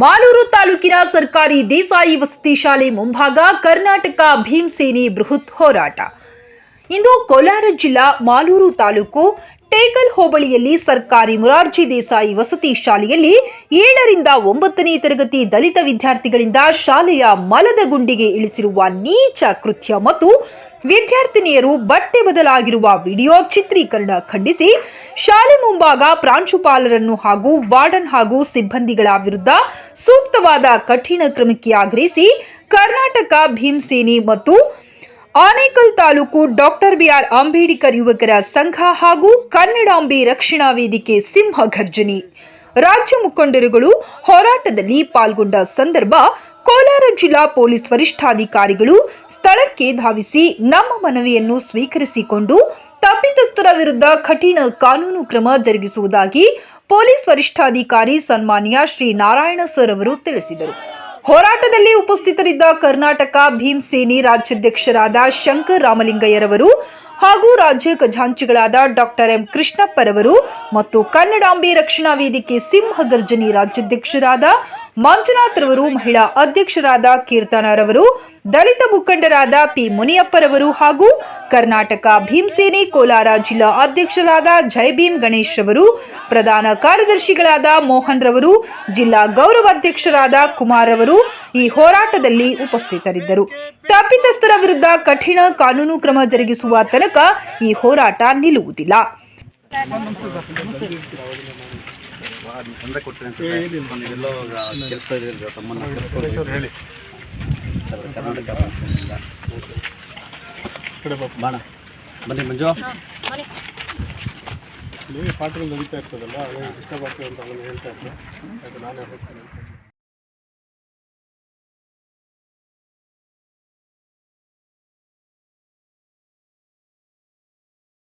ಮಾಲೂರು ತಾಲೂಕಿನ ಸರ್ಕಾರಿ ದೇಸಾಯಿ ವಸತಿ ಶಾಲೆ ಮುಂಭಾಗ ಕರ್ನಾಟಕ ಭೀಮಸೇನೆ ಬೃಹತ್ ಹೋರಾಟ. ಇಂದು ಕೋಲಾರ ಜಿಲ್ಲಾ ಮಾಲೂರು ತಾಲೂಕು ಟೇಕಲ್ ಹೋಬಳಿಯಲ್ಲಿ ಸರ್ಕಾರಿ ಮುರಾರ್ಜಿ ದೇಸಾಯಿ ವಸತಿ ಶಾಲೆಯಲ್ಲಿ ಏಳರಿಂದ ಒಂಬತ್ತನೇ ತರಗತಿ ದಲಿತ ವಿದ್ಯಾರ್ಥಿಗಳಿಂದ ಶಾಲೆಯ ಮಲದ ಗುಂಡಿಗೆ ಇಳಿಸಿರುವ ನೀಚ ಕೃತ್ಯ ಮತ್ತು ವಿದ್ಯಾರ್ಥಿನಿಯರು ಬಟ್ಟೆ ಬದಲಾಗಿರುವ ವಿಡಿಯೋ ಚಿತ್ರೀಕರಣ ಖಂಡಿಸಿ. ಶಾಲೆ ಮುಂಭಾಗ ಪ್ರಾಂಶುಪಾಲರನ್ನು ಹಾಗೂ ವಾರ್ಡನ್ ಹಾಗೂ ಸಿಬ್ಬಂದಿಗಳ ವಿರುದ್ಧ ಸೂಕ್ತವಾದ ಕಠಿಣ ಕ್ರಮಕ್ಕೆ ಆಗ್ರಹಿಸಿ ಕರ್ನಾಟಕ ಭೀಮಸೇನಿ ಮತ್ತು Anekal taluk doctor B R Ambedkar ಯುವಕರ ಸಂಘ ಹಾಗೂ ಕನ್ನಡಾಂಬೆ ರಕ್ಷಣಾ ವೇದಿಕೆ ಸಿಂಹ ಘರ್ಜನಿ ರಾಜ್ಯ ಮುಖಂಡರುಗಳು ಹೋರಾಟದಲ್ಲಿ ಪಾಲ್ಗೊಂಡ ಸಂದರ್ಭ ಕೋಲಾರ ಜಿಲ್ಲಾ ಪೊಲೀಸ್ ವರಿಷ್ಠಾಧಿಕಾರಿಗಳು ಸ್ಥಳಕ್ಕೆ ಧಾವಿಸಿ ನಮ್ಮ ಮನವಿಯನ್ನು ಸ್ವೀಕರಿಸಿಕೊಂಡು ತಪ್ಪಿತಸ್ಥರ ವಿರುದ್ಧ ಕಠಿಣ ಕಾನೂನು ಕ್ರಮ ಜರುಗಿಸುವುದಾಗಿ ಪೊಲೀಸ್ ವರಿಷ್ಠಾಧಿಕಾರಿ ಸನ್ಮಾನ್ಯ ಶ್ರೀ ನಾರಾಯಣ ಸರ್ ಅವರು ತಿಳಿಸಿದರು. ಹೋರಾಟದಲ್ಲಿ ಉಪಸ್ಥಿತರಿದ್ದ ಕರ್ನಾಟಕ ಭೀಮಸೇನೆ ರಾಜ್ಯಾಧ್ಯಕ್ಷರಾದ ಶಂಕರ್ ರಾಮಲಿಂಗಯ್ಯರವರು ಹಾಗೂ ರಾಜ್ಯ ಖಜಾಂಚಿಗಳಾದ ಡಾಕ್ಟರ್ ಎಂ ಕೃಷ್ಣಪ್ಪರವರು ಮತ್ತು ಕನ್ನಡಾಂಬೆ ರಕ್ಷಣಾ ವೇದಿಕೆ ಸಿಂಹಗರ್ಜನಿ ರಾಜ್ಯಾಧ್ಯಕ್ಷರಾದ ಮಂಜುನಾಥ್ ರವರು, ಮಹಿಳಾ ಅಧ್ಯಕ್ಷರಾದ ಕೀರ್ತನರವರು ದಲಿತ ಮುಖಂಡರಾದ ಪಿ ಮುನಿಯಪ್ಪರವರು ಹಾಗೂ ಕರ್ನಾಟಕ ಭೀಮಸೇನೆ ಕೋಲಾರ ಜಿಲ್ಲಾ ಅಧ್ಯಕ್ಷರಾದ ಜೈ ಭೀಮ್ ಗಣೇಶ್ ರವರು, ಪ್ರಧಾನ ಕಾರ್ಯದರ್ಶಿಗಳಾದ ಮೋಹನ್ ರವರು, ಜಿಲ್ಲಾ ಗೌರವಾಧ್ಯಕ್ಷರಾದ ಕುಮಾರ್ ರವರು ಈ ಹೋರಾಟದಲ್ಲಿ ಉಪಸ್ಥಿತರಿದ್ದರು. ತಪ್ಪಿತಸ್ಥರ ವಿರುದ್ಧ ಕಠಿಣ ಕಾನೂನು ಕ್ರಮ ಜರುಗಿಸುವ ತನಕ ಈ ಹೋರಾಟ ನಿಲ್ಲುವುದಿಲ್ಲ. ಬನ್ನಿ ಮಂಜು ಪಾಠಗಳು ನಡೀತಾ ಇರ್ತದಲ್ಲ ಡಿಸ್ಟರ್ಬ್ ಅಂತ ಹೇಳ್ತಾ ಇದ್ದೆ. ನಾನೇ ಹೋಗ್ತೀನಿ